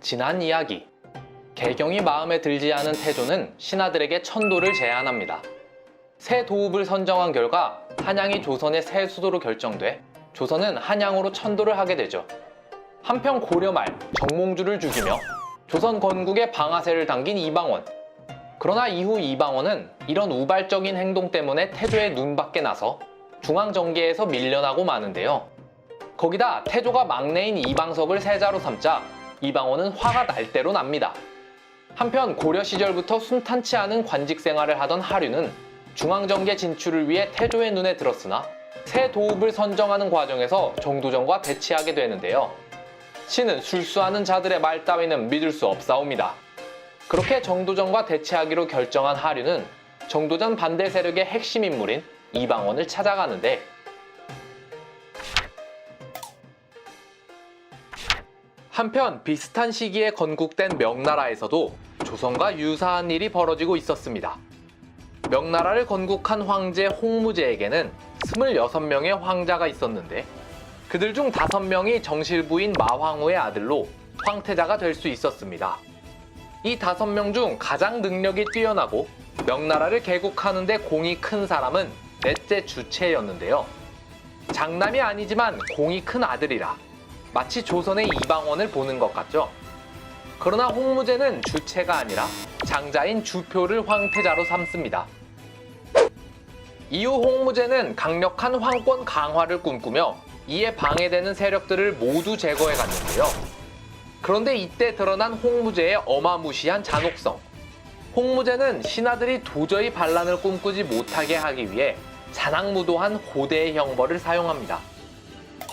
지난 이야기. 개경이 마음에 들지 않은 태조는 신하들에게 천도를 제안합니다. 새 도읍을 선정한 결과 한양이 조선의 새 수도로 결정돼 조선은 한양으로 천도를 하게 되죠. 한편 고려 말 정몽주를 죽이며 조선 건국에 방아쇠를 당긴 이방원. 그러나 이후 이방원은 이런 우발적인 행동 때문에 태조의 눈밖에 나서 중앙정계에서 밀려나고 마는데요. 거기다 태조가 막내인 이방섭을 세자로 삼자 이방원은 화가 날 대로 납니다. 한편 고려 시절부터 순탄치 않은 관직 생활을 하던 하류는 중앙정계 진출을 위해 태조의 눈에 들었으나 새 도읍을 선정하는 과정에서 정도전과 대치하게 되는데요. 신은 술수하는 자들의 말 따위는 믿을 수 없사옵니다. 그렇게 정도전과 대치하기로 결정한 하류는 정도전 반대 세력의 핵심 인물인 이방원을 찾아가는데 한편 비슷한 시기에 건국된 명나라에서도 조선과 유사한 일이 벌어지고 있었습니다. 명나라를 건국한 황제 홍무제에게는 26명의 황자가 있었는데 그들 중 5명이 정실부인 마황우의 아들로 황태자가 될 수 있었습니다. 이 5명 중 가장 능력이 뛰어나고 명나라를 개국하는데 공이 큰 사람은 넷째 주체였는데요. 장남이 아니지만 공이 큰 아들이라 마치 조선의 이방원을 보는 것 같죠. 그러나 홍무제는 주체가 아니라 장자인 주표를 황태자로 삼습니다. 이후 홍무제는 강력한 황권 강화를 꿈꾸며 이에 방해되는 세력들을 모두 제거해 갔는데요. 그런데 이때 드러난 홍무제의 어마무시한 잔혹성. 홍무제는 신하들이 도저히 반란을 꿈꾸지 못하게 하기 위해 잔악무도한 고대의 형벌을 사용합니다.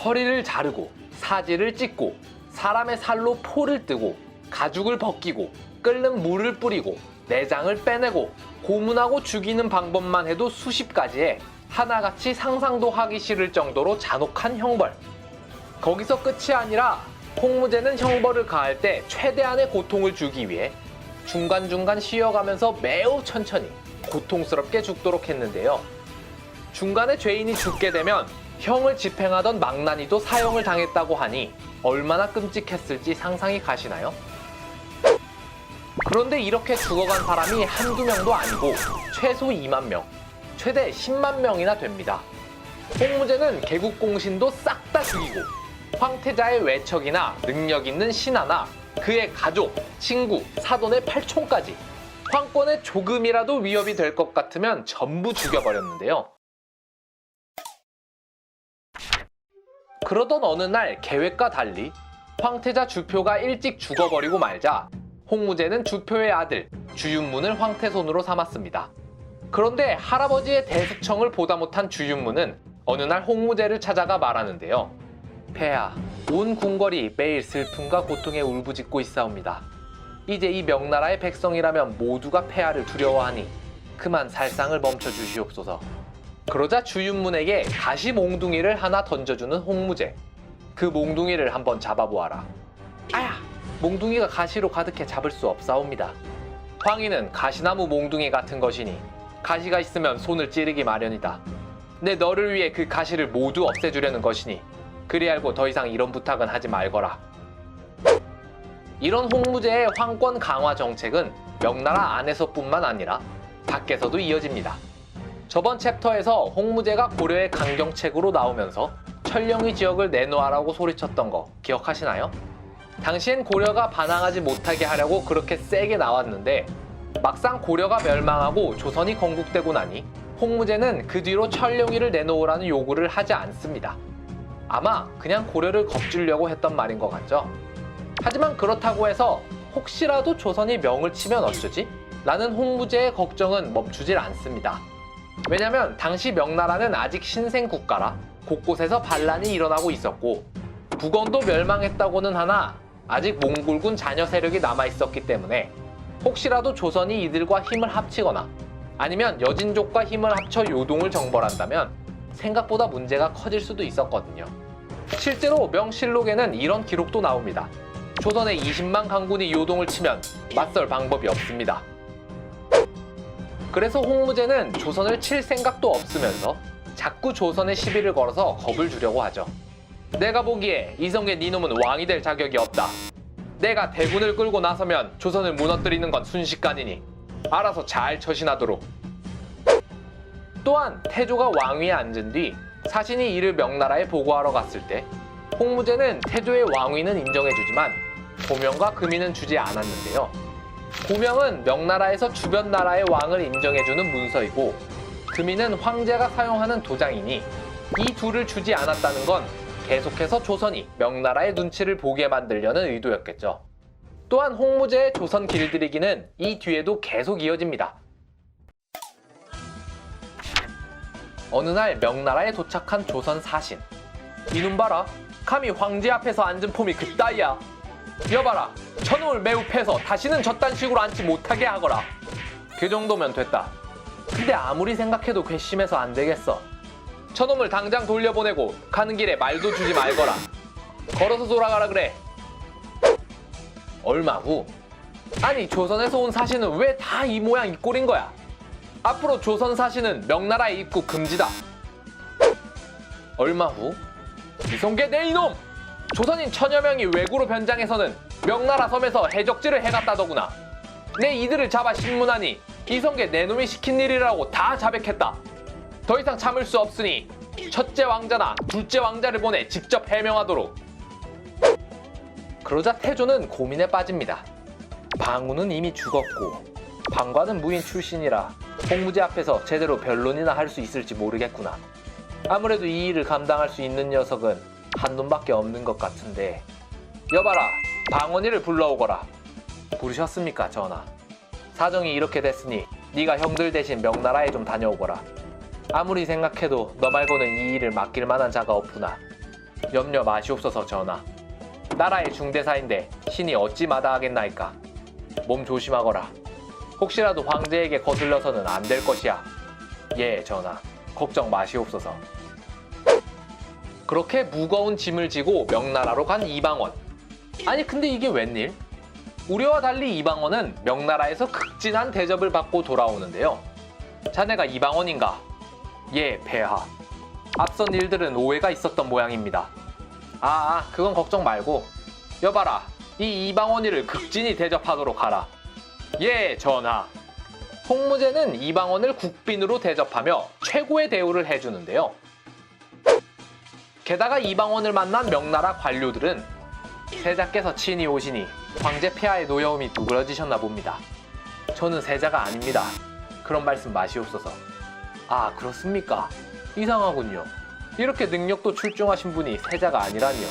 허리를 자르고 사지를 찢고 사람의 살로 포를 뜨고 가죽을 벗기고 끓는 물을 뿌리고 내장을 빼내고 고문하고 죽이는 방법만 해도 수십 가지에 하나같이 상상도 하기 싫을 정도로 잔혹한 형벌. 거기서 끝이 아니라 홍무제는 형벌을 가할 때 최대한의 고통을 주기 위해 중간중간 쉬어가면서 매우 천천히 고통스럽게 죽도록 했는데요. 중간에 죄인이 죽게 되면 형을 집행하던 망나니도 사형을 당했다고 하니 얼마나 끔찍했을지 상상이 가시나요? 그런데 이렇게 죽어간 사람이 한두 명도 아니고 최소 2만 명, 최대 10만 명이나 됩니다. 홍무제는 개국공신도 싹 다 죽이고 황태자의 외척이나 능력 있는 신하나 그의 가족, 친구, 사돈의 팔촌까지 황권에 조금이라도 위협이 될 것 같으면 전부 죽여버렸는데요. 그러던 어느 날 계획과 달리 황태자 주표가 일찍 죽어버리고 말자 홍무제는 주표의 아들 주윤문을 황태 손으로 삼았습니다. 그런데 할아버지의 대숙청을 보다 못한 주윤문은 어느 날 홍무제를 찾아가 말하는데요. 폐하, 온 궁궐이 매일 슬픔과 고통에 울부짖고 있사옵니다. 이제 이 명나라의 백성이라면 모두가 폐하를 두려워하니 그만 살상을 멈춰 주시옵소서. 그러자 주윤문에게 가시 몽둥이를 하나 던져주는 홍무제. 그 몽둥이를 한번 잡아보아라. 아야! 몽둥이가 가시로 가득해 잡을 수 없사옵니다. 황희는 가시나무 몽둥이 같은 것이니 가시가 있으면 손을 찌르기 마련이다. 내 너를 위해 그 가시를 모두 없애주려는 것이니 그리 알고 더 이상 이런 부탁은 하지 말거라. 이런 홍무제의 황권 강화 정책은 명나라 안에서뿐만 아니라 밖에서도 이어집니다. 저번 챕터에서 홍무제가 고려의 강경책으로 나오면서 철령의 지역을 내놓아라고 소리쳤던 거 기억하시나요? 당시엔 고려가 반항하지 못하게 하려고 그렇게 세게 나왔는데 막상 고려가 멸망하고 조선이 건국되고 나니 홍무제는 그 뒤로 철령이를 내놓으라는 요구를 하지 않습니다. 아마 그냥 고려를 겁주려고 했던 말인 것 같죠? 하지만 그렇다고 해서 혹시라도 조선이 명을 치면 어쩌지? 라는 홍무제의 걱정은 멈추질 않습니다. 왜냐면 당시 명나라는 아직 신생 국가라 곳곳에서 반란이 일어나고 있었고 북원도 멸망했다고는 하나 아직 몽골군 자녀 세력이 남아 있었기 때문에 혹시라도 조선이 이들과 힘을 합치거나 아니면 여진족과 힘을 합쳐 요동을 정벌한다면 생각보다 문제가 커질 수도 있었거든요. 실제로 명실록에는 이런 기록도 나옵니다. 조선의 20만 강군이 요동을 치면 맞설 방법이 없습니다. 그래서 홍무제는 조선을 칠 생각도 없으면서 자꾸 조선의 시비를 걸어서 겁을 주려고 하죠. 내가 보기에 이성계 니놈은 왕이 될 자격이 없다. 내가 대군을 끌고 나서면 조선을 무너뜨리는 건 순식간이니 알아서 잘 처신하도록. 또한 태조가 왕위에 앉은 뒤 사신이 이를 명나라에 보고하러 갔을 때 홍무제는 태조의 왕위는 인정해주지만 고명과 금이는 주지 않았는데요. 고명은 명나라에서 주변 나라의 왕을 인정해주는 문서이고 금이는 황제가 사용하는 도장이니 이 둘을 주지 않았다는 건 계속해서 조선이 명나라의 눈치를 보게 만들려는 의도였겠죠. 또한 홍무제의 조선 길들이기는 이 뒤에도 계속 이어집니다. 어느 날 명나라에 도착한 조선 사신. 이놈 봐라. 감히 황제 앞에서 앉은 폼이 그따위야. 여봐라. 저놈을 매우 패서 다시는 저딴 식으로 앉지 못하게 하거라. 그 정도면 됐다. 근데 아무리 생각해도 괘씸해서 안 되겠어. 저놈을 당장 돌려보내고 가는 길에 말도 주지 말거라. 걸어서 돌아가라 그래. 얼마 후 아니 조선에서 온 사신은 왜 다 이 모양 이 꼴인 거야? 앞으로 조선 사신은 명나라에 입국 금지다. 얼마 후 이성계 내 이놈! 조선인 천여 명이 외구로 변장해서는 명나라 섬에서 해적질을 해갔다더구나. 내 이들을 잡아 신문하니 이성계 내 놈이 시킨 일이라고 다 자백했다. 더 이상 참을 수 없으니 첫째 왕자나 둘째 왕자를 보내 직접 해명하도록. 그러자 태조는 고민에 빠집니다. 방우는 이미 죽었고 방관은 무인 출신이라 홍무제 앞에서 제대로 변론이나 할 수 있을지 모르겠구나. 아무래도 이 일을 감당할 수 있는 녀석은 한 놈밖에 없는 것 같은데. 여봐라 방언이를 불러오거라. 부르셨습니까 전하? 사정이 이렇게 됐으니 네가 형들 대신 명나라에 좀 다녀오거라. 아무리 생각해도 너 말고는 이 일을 맡길 만한 자가 없구나. 염려 마시옵소서 전하. 나라의 중대사인데 신이 어찌 마다하겠나이까? 몸 조심하거라. 혹시라도 황제에게 거슬려서는 안 될 것이야. 예 전하. 걱정 마시옵소서 그렇게 무거운 짐을 지고 명나라로 간 이방원. 아니 근데 이게 웬일? 우리와 달리 이방원은 명나라에서 극진한 대접을 받고 돌아오는데요. 자네가 이방원인가? 예, 폐하. 앞선 일들은 오해가 있었던 모양입니다. 아, 아, 그건 걱정 말고. 여봐라, 이 이방원이를 극진히 대접하도록 하라. 예, 전하. 홍무제는 이방원을 국빈으로 대접하며 최고의 대우를 해주는데요. 게다가 이방원을 만난 명나라 관료들은 세자께서 친히 오시니 황제 폐하의 노여움이 누그러지셨나 봅니다. 저는 세자가 아닙니다. 그런 말씀 마시옵소서. 아 그렇습니까? 이상하군요. 이렇게 능력도 출중하신 분이 세자가 아니라니요.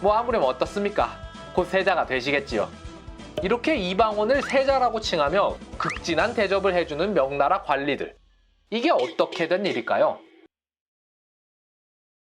뭐 아무렴 어떻습니까? 곧 세자가 되시겠지요. 이렇게 이방원을 세자라고 칭하며 극진한 대접을 해주는 명나라 관리들. 이게 어떻게 된 일일까요?